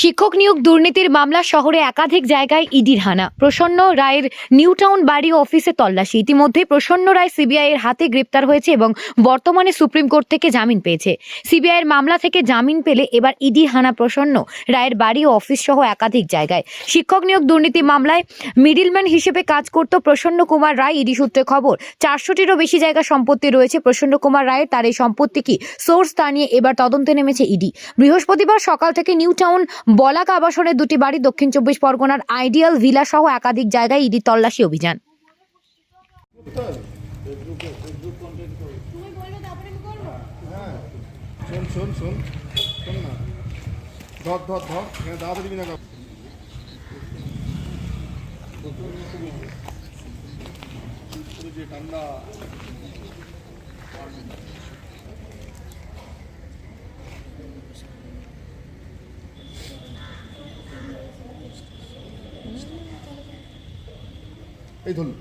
শিক্ষক নিয়োগ দুর্নীতির মামলা শহরে একাধিক জায়গায় ইডির হানা। প্রসন্ন রায়ের নিউ টাউন বাড়ি অফিসে তল্লাশি। ইতিমধ্যে প্রসন্ন রায় সিবিআই এর হাতে গ্রেপ্তার হয়েছে এবং বর্তমানে সুপ্রিম কোর্ট থেকে জামিন পেয়েছে। সিবিআই এর মামলা থেকে জামিন পেলে এবার ইডির হানা প্রসন্ন রায়ের বাড়ি ও অফিস সহ একাধিক জায়গায়। শিক্ষক নিয়োগ দুর্নীতি মামলায় মিডিলম্যান হিসেবে কাজ করত প্রসন্ন কুমার রায়, ইডি সূত্রে খবর। চারশোটিরও বেশি জায়গা সম্পত্তি রয়েছে প্রসন্ন কুমার রায়ের। তার এই সম্পত্তি কি? সোর্স তা নিয়ে এবার তদন্তে নেমেছে ইডি। বৃহস্পতিবার সকাল থেকে নিউ টাউন বলাক আবাসনের দুটি বাড়ি দক্ষিণ চব্বিশ পরগনার আইডিয়াল ভিলা সহ একাধিক জায়গায় ইডি তল্লাশি অভিযান। শোন এই ধরুন